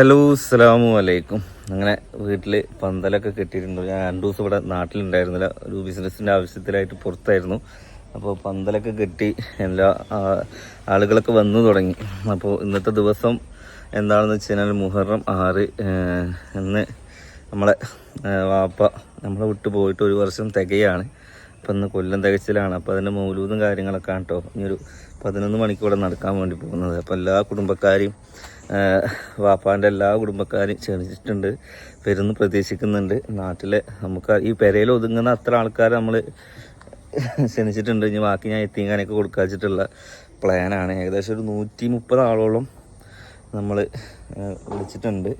Hello അസ്സാമു അലൈക്കും. അങ്ങനെ വീട്ടിൽ പന്തലൊക്കെ കെട്ടിയിട്ടുണ്ട്. ഞാൻ രണ്ടു ദിവസം ഇവിടെ നാട്ടിലുണ്ടായിരുന്നില്ല. ഒരു ബിസിനസ്സിന്റെ ആവശ്യത്തിലായിട്ട് പുറത്തായിരുന്നു. അപ്പോൾ പന്തലൊക്കെ കെട്ടി എല്ലാ ആളുകളൊക്കെ വന്നു തുടങ്ങി. അപ്പോൾ ഇന്നത്തെ ദിവസം എന്താണെന്ന് വെച്ച് കഴിഞ്ഞാൽ മുഹറം ആറ് ഇന്ന് നമ്മളെ വാപ്പ നമ്മളെ വിട്ടു പോയിട്ട് ഒരു വർഷം തികയാണ്. അപ്പം ഇന്ന് കൊല്ലം തികച്ചിലാണ്. അപ്പോൾ അതിന്റെ മൗലൂദും കാര്യങ്ങളൊക്കെ ആണ് കേട്ടോ ഇനിയൊരു പതിനൊന്ന് മണിക്കൂടെ നടക്കാൻ വേണ്ടി പോകുന്നത്. അപ്പോൾ എല്ലാ കുടുംബക്കാരെയും വാപ്പാന്റെ എല്ലാ കുടുംബക്കാരും ക്ഷണിച്ചിട്ടുണ്ട് വരുന്ന് പ്രതീക്ഷിക്കുന്നുണ്ട്. നാട്ടിലെ നമുക്ക് ഈ പെരയിൽ ഒതുങ്ങുന്ന അത്ര ആൾക്കാർ നമ്മൾ ക്ഷണിച്ചിട്ടുണ്ട്. ഇനി ബാക്കി ഞാൻ എത്തിങ്ങാനൊക്കെ കൊടുക്കാച്ചിട്ടുള്ള പ്ലാനാണ്. ഏകദേശം ഒരു നൂറ്റി മുപ്പത് ആളോളം നമ്മൾ വിളിച്ചിട്ടുണ്ട്.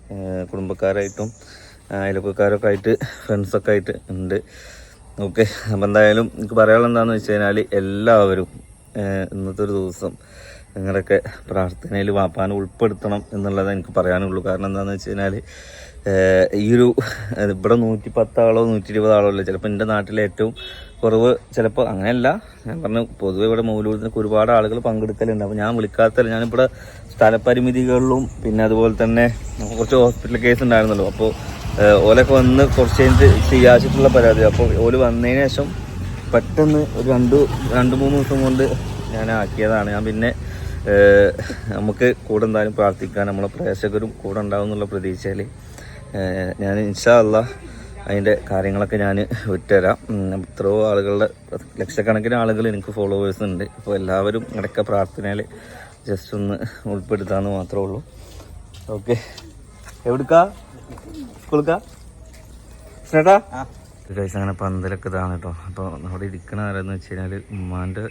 കുടുംബക്കാരായിട്ടും ആഹ് അയൽവക്കക്കാരൊക്കെ ആയിട്ട് ഫ്രണ്ട്സൊക്കെ ആയിട്ട് ഉണ്ട്. ഓക്കെ അപ്പം എന്തായാലും എനിക്ക് പറയാനുള്ളത് എന്താണെന്ന് വെച്ച് കഴിഞ്ഞാൽ എല്ലാവരും ഇന്നത്തെ ഒരു ദിവസം നിങ്ങളുടെയൊക്കെ പ്രാർത്ഥനയിൽ വാപ്പാനെ ഉൾപ്പെടുത്തണം എന്നുള്ളത് എനിക്ക് പറയാനുള്ളൂ. കാരണം എന്താണെന്ന് വെച്ച് കഴിഞ്ഞാൽ ഈ ഒരു ഇവിടെ നൂറ്റി പത്താളോ നൂറ്റി ഇരുപതാളോ അല്ല ചിലപ്പോൾ എന്റെ നാട്ടിലെ ഏറ്റവും കുറവ് ചിലപ്പോൾ അങ്ങനെയല്ല. ഞാൻ പറഞ്ഞു പൊതുവെ ഇവിടെ മൗലൂദിനൊക്കെ ഒരുപാട് ആളുകൾ പങ്കെടുക്കലുണ്ട്. അപ്പോൾ ഞാൻ വിളിക്കാത്തല്ല. ഞാനിവിടെ സ്ഥലപരിമിതികളിലും പിന്നെ അതുപോലെ തന്നെ കുറച്ച് ഹോസ്പിറ്റൽ കേസ് ഉണ്ടായിരുന്നല്ലോ. അപ്പോൾ ഓലൊക്കെ വന്ന് കുറച്ച് കഴിഞ്ഞിട്ട് ചെയ്യാച്ചിട്ടുള്ള പരാതി. അപ്പോൾ ഓൽ വന്നതിന് ശേഷം പെട്ടെന്ന് ഒരു രണ്ട് രണ്ട് മൂന്ന് ദിവസം കൊണ്ട് ഞാൻ ആക്കിയതാണ്. ഞാൻ പിന്നെ നമുക്ക് കൂടെ എന്തായാലും പ്രാർത്ഥിക്കാൻ നമ്മളെ പ്രേക്ഷകരും കൂടെ ഉണ്ടാവും എന്നുള്ള പ്രതീക്ഷയിൽ ഞാൻ ഇൻഷാ അല്ല അതിന്റെ കാര്യങ്ങളൊക്കെ ഞാൻ ഉം, എത്രയോ ആളുകളുടെ ലക്ഷക്കണക്കിന് ആളുകൾ എനിക്ക് ഫോളോവേഴ്സ് ഉണ്ട്. അപ്പോൾ എല്ലാവരും ഇടയ്ക്ക പ്രാർത്ഥനയിൽ ജസ്റ്റ് ഒന്ന് ഉൾപ്പെടുത്താമെന്ന് മാത്രമേ ഉള്ളൂ. ഓക്കെ എവിടുക്കാ? സ്കൂൾക്കാ? സ്നേട്ടാ? കഴിച്ച് അങ്ങനെ പന്തലൊക്കെ ഇതാണ് കേട്ടോ അപ്പോൾ അവിടെ ഇരിക്കണ ആരെന്ന് വെച്ച് കഴിഞ്ഞാൽ ഉമ്മാന്റെ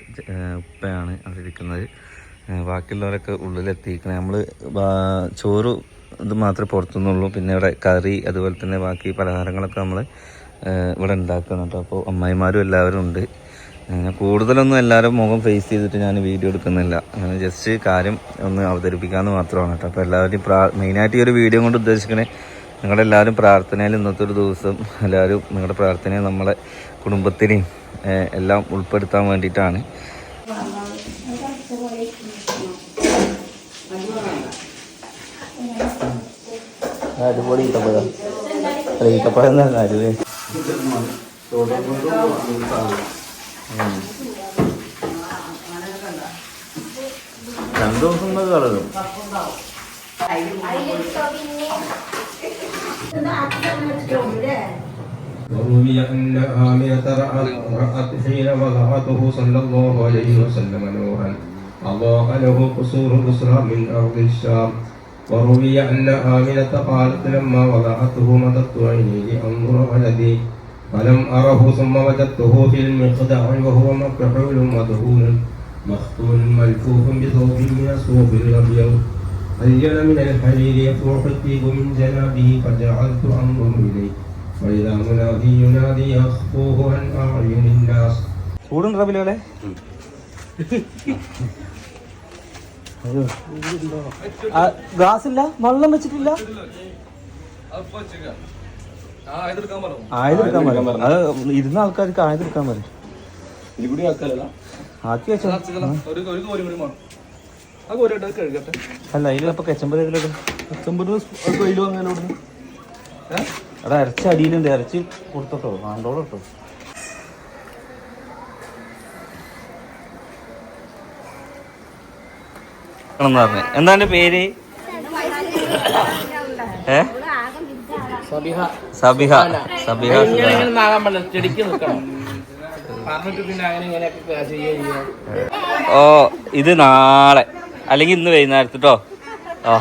ഉപ്പയാണ് അവിടെ ഇരിക്കുന്നത്. ബാക്കിയുള്ളവരൊക്കെ ഉള്ളിലെത്തിയിരിക്കണം. നമ്മൾ ചോറ് ഇത് മാത്രമേ പുറത്തുനിന്നുള്ളൂ. പിന്നെ ഇവിടെ കറി അതുപോലെ തന്നെ ബാക്കി പലഹാരങ്ങളൊക്കെ നമ്മൾ ഇവിടെ ഉണ്ടാക്കണം കേട്ടോ അപ്പോൾ അമ്മായിമാരും എല്ലാവരും ഉണ്ട്. കൂടുതലൊന്നും എല്ലാവരും മുഖം ഫേസ് ചെയ്തിട്ട് ഞാൻ വീഡിയോ എടുക്കുന്നില്ല. ജസ്റ്റ് കാര്യം ഒന്ന് അവതരിപ്പിക്കാമെന്ന് മാത്രമാണ് കേട്ടോ അപ്പോൾ എല്ലാവരും പ്രാ മെയിനായിട്ട് ഈ ഒരു വീഡിയോ കൊണ്ട് ഉദ്ദേശിക്കണേ നിങ്ങളെല്ലാവരും പ്രാർത്ഥനയിൽ ഇന്നത്തെ ഒരു ദിവസം എല്ലാവരും നിങ്ങളുടെ പ്രാർത്ഥനയെ നമ്മളെ കുടുംബത്തിനെയും എല്ലാം ഉൾപ്പെടുത്താൻ വേണ്ടിയിട്ടാണ്. അടിപൊളി അല്ല രണ്ടു ദിവസം കളറും وروي أن آمنة رأت, حين وضعته صلى الله عليه وسلم نورا أضاء له قصور بصرى من أرض الشام وروي أن آمنة قالت لما وضعته مددت عيني لأنظر ولدي فلم أره ثم وجدته في المخدع وهو مكحول مدهون مختون ملفوف بثوب من الصوف الأبيض هين من الحرير يفوح الطيب من جنابه فجعلت أنظر إليه وإذا منادي ينادي يخفوه عن أعين الناس ചൂടുണ്ടോ ബിലോടെ ഗ്ലാസ് ഇല്ല വെള്ളം വെച്ചിട്ടില്ല ആയതെടുക്കാൻ പറയും അത് ഇരുന്ന ആൾക്കാർക്ക് ആയതെടുക്കാൻ പറയും ആക്കി വെച്ചോ അല്ല അതിൽ അപ്പൊ ഇതിലൊക്കെ അവിടെ അരച്ച അടിയിലുണ്ട് അരച്ച് കൊടുത്തോട്ടോ? ആണ്ടോളോ കേട്ടോ എന്താ എന്താണ് പേര്? ഏ? സബിഹ. സബിഹ. ചെയ്യുക ഓ ഇത് നാളെ. അല്ലെങ്കിൽ ഇന്ന് വൈകുന്നേരത്ത് കേട്ടോ ഓ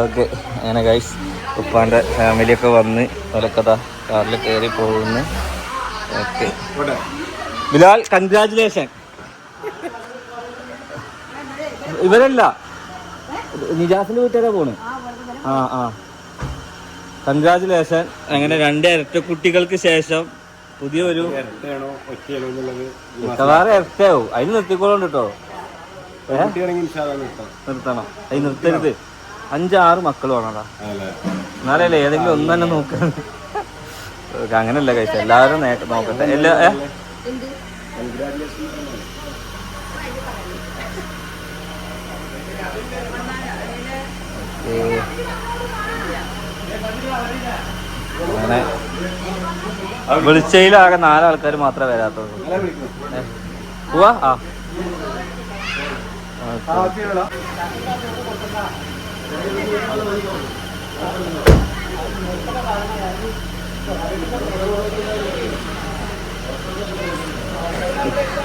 ഓക്കെ അങ്ങനെ ഗൈസ് ഉപ്പാന്റെ ഫാമിലിയൊക്കെ വന്ന് ഓലക്കഥ കാറിൽ കയറി പോകുന്നു. ഓക്കെ. ബിലാൽ കൺഗ്രാചുലേഷൻ ഇവരല്ല. നിജാസിന്റെ വീട്ടുകാരാ പോണ്. ആ ആ. കൺഗ്രാചുലേഷൻ അങ്ങനെ രണ്ട് ഇരട്ട കുട്ടികൾക്ക് ശേഷം പുതിയൊരു മിക്കവാറും ഇരട്ടയാവും. അതിന് നിർത്തിക്കോളുണ്ട് കേട്ടോ നിർത്തണം. അത് നിർത്തരുത്. അഞ്ചാറ് മക്കൾ വേണടാ. എന്നാലല്ലേ ഏതെങ്കിലും ഒന്ന് തന്നെ നോക്ക. അങ്ങനല്ല കഴിച്ച. എല്ലാവരും നേ- നോക്കട്ടെ. എല്ലാ വിളിച്ചയിലാകെ അങ്ങനെ. നാലാൾക്കാർ മാത്രമേ വരാത്തുള്ളൂ. പോവാ? ആ.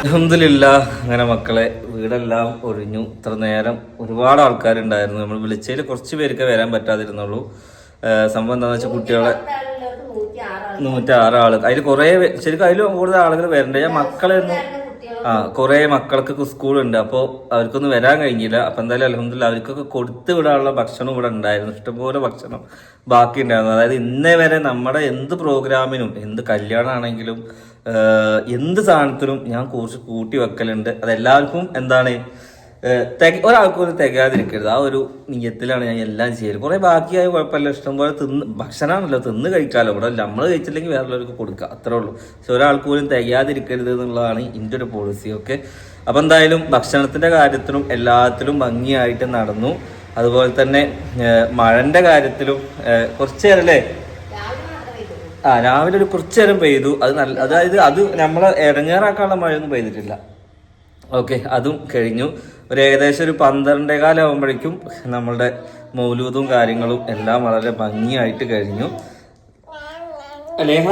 അൽഹംദുലില്ലാ അങ്ങനെ മക്കളെ വീടെല്ലാം ഒഴിഞ്ഞു. ഇത്ര നേരം ഒരുപാട് ആൾക്കാരുണ്ടായിരുന്നു. നമ്മൾ വിളിച്ചതിൽ കുറച്ച് പേർക്ക് വരാൻ പറ്റാതിരുന്നുള്ളൂ. സംഭവം എന്താണെന്ന് വെച്ചാൽ കുട്ടികളെ നൂറ്റാറ് ആൾ അതിൽ കുറേ ശരിക്കും അതിലും കൂടുതൽ ആളുകൾ വരണ്ടേ? ഞാൻ മക്കളെ ഒന്നും ആ കുറേ മക്കൾക്ക് സ്കൂളുണ്ട്. അപ്പോൾ അവർക്കൊന്നും വരാൻ കഴിഞ്ഞില്ല. അപ്പൊ എന്തായാലും അലഹമില്ല അവർക്കൊക്കെ കൊടുത്തു വിടാനുള്ള ഭക്ഷണം ഇവിടെ ഉണ്ടായിരുന്നു. ഇഷ്ടംപോലെ ഭക്ഷണം ബാക്കി ഉണ്ടായിരുന്നു. അതായത് ഇന്നേ വരെ നമ്മുടെ എന്ത് പ്രോഗ്രാമിനും എന്ത് കല്യാണമാണെങ്കിലും എന്ത് സാധനത്തിനും ഞാൻ കുറച്ച് കൂട്ടി വെക്കലുണ്ട്. അതെല്ലാവർക്കും എന്താണ് ഒരാൾക്കും ഒരു തികയാതിരിക്കരുത് ആ ഒരു നീയത്തിലാണ് ഞാൻ എല്ലാം ചെയ്യൽ. കുറെ ബാക്കിയായ കുഴപ്പമില്ല. ഇഷ്ടംപോലെ തിന്ന് ഭക്ഷണമാണല്ലോ തിന്ന് കഴിക്കാമല്ലോ ഇവിടെ നമ്മൾ കഴിച്ചില്ലെങ്കിൽ വേറെയുള്ളവർക്ക് കൊടുക്കുക അത്രേ ഉള്ളൂ. പക്ഷെ ഒരാൾക്ക് പോലും തികയാതിരിക്കരുത് എന്നുള്ളതാണ് എന്റെ ഒരു പോളിസി ഓക്കെ അപ്പം എന്തായാലും ഭക്ഷണത്തിന്റെ കാര്യത്തിലും എല്ലാത്തിലും ഭംഗിയായിട്ട് നടന്നു. അതുപോലെ തന്നെ മഴന്റെ കാര്യത്തിലും കുറച്ച് നേരം അല്ലേ? ആ രാവിലെ ഒരു കുറച്ച് നേരം പെയ്തു. അത് നല്ല അതായത് അത് നമ്മളെ ഇടങ്ങേറാക്കാനുള്ള മഴയൊന്നും പെയ്തിട്ടില്ല. ഓക്കെ അതും കഴിഞ്ഞു. ഒരു ഏകദേശം ഒരു പന്ത്രണ്ടേ കാലമാകുമ്പോഴേക്കും നമ്മളുടെ മൗലൂദും കാര്യങ്ങളും എല്ലാം വളരെ ഭംഗിയായിട്ട് കഴിഞ്ഞു. അലേഹ?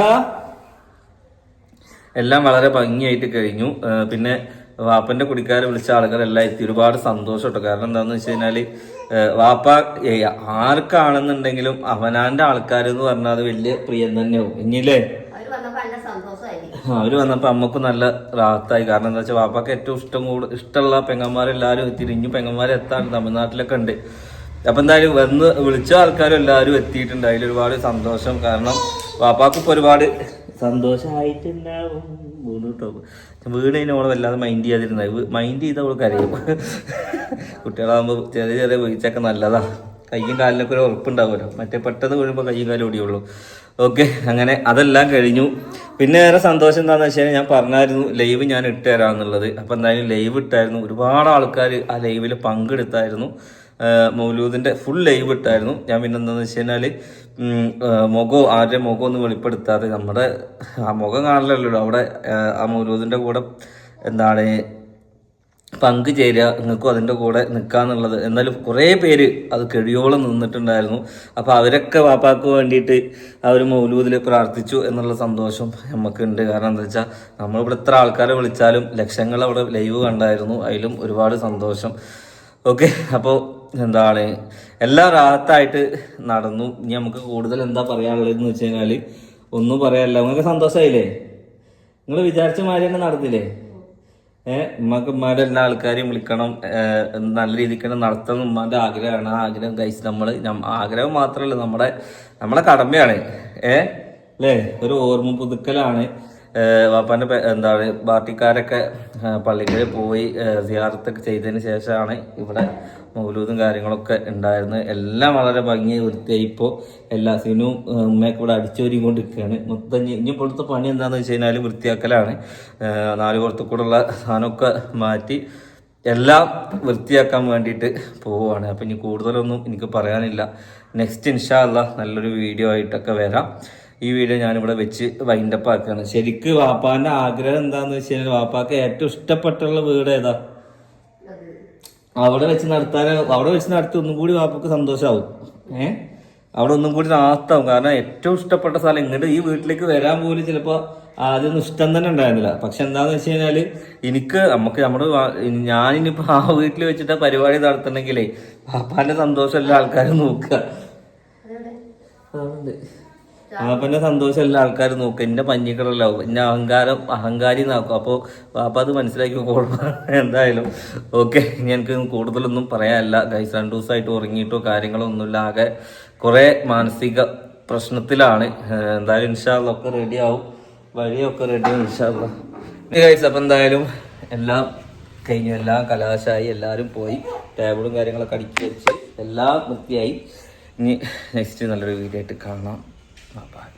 എല്ലാം വളരെ ഭംഗിയായിട്ട് കഴിഞ്ഞു. പിന്നെ വാപ്പന്റെ കുടിക്കാരെ വിളിച്ച ആളുകളെല്ലാം എത്തി. ഒരുപാട് സന്തോഷം കേട്ടോ കാരണം എന്താണെന്ന് വെച്ച് കഴിഞ്ഞാൽ വാപ്പ ആർക്കാണെന്നുണ്ടെങ്കിലും അവനാന്റെ ആൾക്കാരെന്ന് പറഞ്ഞാൽ അത് വലിയ പ്രിയം തന്നെയാവും. ഇനിയില്ലേ അവർ വന്നപ്പോ നല്ല സന്തോഷമായി ആ, അവർ വന്നപ്പോൾ അമ്മയ്ക്ക് നല്ല റാത്തായി കാരണം എന്താ വെച്ചാൽ വാപ്പാക്ക് ഏറ്റവും ഇഷ്ടം കൂടു ഇഷ്ടമുള്ള പെങ്ങന്മാരെല്ലാരും എത്തി ഇനി തമിഴ്നാട്ടിലൊക്കെ ഉണ്ട്. അപ്പൊ എന്തായാലും വന്ന് വിളിച്ച ആൾക്കാരും എല്ലാവരും എത്തിയിട്ടുണ്ട്. അതിൽ ഒരുപാട് സന്തോഷം. കാരണം വാപ്പാക്ക് ഇപ്പൊ ഒരുപാട് സന്തോഷമായിട്ടുണ്ടാവും വീണ് കേട്ടോ വീണതിന് ഓളെ വല്ലാതെ മൈൻഡ് ചെയ്യാതിരുന്നത്. മൈൻഡ് ചെയ്ത അവൾ കരയും. കുട്ടികളാകുമ്പോൾ ചെറിയ ചെറിയ വീഴ്ചയൊക്കെ നല്ലതാ. കയ്യും കാലിനൊക്കെ ഒരു ഉറപ്പുണ്ടാവുമല്ലോ. മറ്റേ പെട്ടെന്ന് വീഴുമ്പോൾ കയ്യും കാലും ഓടിയുള്ളൂ. ഓക്കെ അങ്ങനെ അതെല്ലാം കഴിഞ്ഞു. പിന്നെ വേറെ സന്തോഷം എന്താണെന്ന് വെച്ച് കഴിഞ്ഞാൽ ഞാൻ പറഞ്ഞായിരുന്നു ലൈവ് ഞാൻ ഇട്ട് തരാമെന്നുള്ളത് അപ്പം എന്തായാലും ലൈവ് ഇട്ടായിരുന്നു. ഒരുപാട് ആൾക്കാർ ആ ലൈവിൽ പങ്കെടുത്തായിരുന്നു. മൗലൂദിന്റെ ഫുൾ ലൈവ് ഇട്ടായിരുന്നു. ഞാൻ പിന്നെ എന്താണെന്ന് വെച്ച് കഴിഞ്ഞാൽ മുഖം ആരുടെ മുഖം ഒന്നും വെളിപ്പെടുത്താതെ നമ്മുടെ ആ മുഖം കാണില്ലല്ലോ അവിടെ ആ മൗലൂദിന്റെ കൂടെ എന്താണ് പങ്ക് ചേരുക നിങ്ങൾക്കും അതിന്റെ കൂടെ നിൽക്കാന്നുള്ളത് എന്നാലും കുറേ പേര് അത് കെടിയോളം നിന്നിട്ടുണ്ടായിരുന്നു. അപ്പോൾ അവരൊക്കെ വാപ്പാക്ക് വേണ്ടിയിട്ട് അവർ മൗലൂദിൽ പ്രാർത്ഥിച്ചു എന്നുള്ള സന്തോഷം നമുക്കുണ്ട് കാരണം എന്താ വെച്ചാൽ നമ്മളിവിടെ ഇത്ര ആൾക്കാരെ വിളിച്ചാലും ലക്ഷങ്ങൾ അവിടെ ലൈവ് കണ്ടായിരുന്നു. അതിലും ഒരുപാട് സന്തോഷം. ഓക്കെ അപ്പോൾ എന്താണ്? എല്ലാം റാഹത്തായിട്ട് നടന്നു. ഇനി നമുക്ക് കൂടുതൽ എന്താ പറയാനുള്ളതെന്ന് വെച്ച് കഴിഞ്ഞാൽ ഒന്നും പറയാനില്ല. നിങ്ങൾക്ക് സന്തോഷമായില്ലേ നിങ്ങൾ വിചാരിച്ച മാതിരി തന്നെ നടന്നില്ലേ? ഉമ്മക്ക് ഉമ്മാരെ എല്ലാ ആൾക്കാരെയും വിളിക്കണം. നല്ല രീതിക്ക് തന്നെ നടത്തണം ഉമ്മാന്റെ ആഗ്രഹമാണ്. ആ ആഗ്രഹം കഴിച്ച് നമ്മൾ ആഗ്രഹം മാത്രമല്ല നമ്മുടെ നമ്മളെ കടമയാണ്. ഏഹ് അല്ലേ ഒരു ഓർമ്മ പുതുക്കലാണ്. പെ- എന്താണ് പാർട്ടിക്കാരൊക്കെ പള്ളിക്കൽ പോയി സിയാർത്തൊക്കെ ചെയ്തതിന് ശേഷമാണ് ഇവിടെ മൗലൂദും കാര്യങ്ങളൊക്കെ ഉണ്ടായിരുന്നത്. എല്ലാം വളരെ ഭംഗിയായി വൃത്തിയായി ഇപ്പോൾ എല്ലാ സീനും ഉമ്മയൊക്കെ ഇവിടെ അടിച്ചോരി കൊണ്ടിരിക്കുകയാണ് മൊത്തം ഇനി ഇപ്പോഴത്തെ പണി എന്താണെന്ന് വെച്ച് കഴിഞ്ഞാൽ വൃത്തിയാക്കലാണ്. നാല് പുറത്തു കൂടെയുള്ള സാധനമൊക്കെ മാറ്റി എല്ലാം വൃത്തിയാക്കാൻ വേണ്ടിയിട്ട് പോവുകയാണ്. അപ്പം ഇനി കൂടുതലൊന്നും എനിക്ക് പറയാനില്ല. നെക്സ്റ്റ് ഇൻഷാ അല്ല നല്ലൊരു വീഡിയോ ആയിട്ടൊക്കെ വരാം. ഈ വീഡിയോ ഞാനിവിടെ വെച്ച് വൈൻഡപ്പ് ആക്കുകയാണ് ശരിക്ക് വാപ്പാന്റെ ആഗ്രഹം എന്താന്ന് വെച്ച് കഴിഞ്ഞാൽ വാപ്പാക്ക് ഏറ്റവും ഇഷ്ടപ്പെട്ടുള്ള വീട് ഏതാ? അവിടെ വെച്ച് നടത്താൻ അവിടെ വെച്ച് നടത്തി ഒന്നും കൂടി വാപ്പക്ക് സന്തോഷമാവും ഏ? അവിടെ ഒന്നും കൂടി നാസ്താവും കാരണം ഏറ്റവും ഇഷ്ടപ്പെട്ട സ്ഥലം ഇങ്ങോട്ട് ഈ വീട്ടിലേക്ക് വരാൻ പോലും ചിലപ്പോൾ ആദ്യമൊന്നും ഇഷ്ടം തന്നെ ഉണ്ടായിരുന്നില്ല. പക്ഷെ എന്താന്ന് വെച്ച് കഴിഞ്ഞാൽ എനിക്ക് നമുക്ക് നമ്മുടെ ഞാനിനിപ്പോൾ ഞാനിനിപ്പോ ആ വീട്ടിൽ വെച്ചിട്ട് പരിപാടി നടത്തണമെങ്കിലേ പാപ്പാന്റെ സന്തോഷം എല്ലാ ആൾക്കാരും നോക്കുക. അതുകൊണ്ട് പാപ്പന്റെ സന്തോഷം എല്ലാ ആൾക്കാരും നോക്കും. എന്റെ പഞ്ഞിക്കളല്ലാവും എന്റെ അഹങ്കാരം അഹങ്കാരി നോക്കും അപ്പോൾ വാപ്പ അത് മനസ്സിലാക്കി എന്തായാലും. ഓക്കെ എനിക്ക് കൂടുതലൊന്നും പറയാനല്ല. ഗൈസ് രണ്ടു ദിവസമായിട്ട് ഉറങ്ങിയിട്ടോ കാര്യങ്ങളോ ഒന്നുമില്ല. ആകെ കുറെ മാനസിക പ്രശ്നത്തിലാണ്. എന്തായാലും ഇൻഷാള്ള ഒക്കെ ആവും. വഴിയൊക്കെ റെഡി ആവും ഇൻഷാല്ല ഗൈസ് അപ്പം എന്തായാലും എല്ലാം കഴിഞ്ഞു. എല്ലാം കലാശായി. എല്ലാവരും പോയി. ടേബിളും കാര്യങ്ങളൊക്കെ അടുക്കി വെച്ച്. എല്ലാം വൃത്തിയായി. ഇനി നെക്സ്റ്റ് നല്ലൊരു വീഡിയോ ആയിട്ട് കാണാം. Not bad.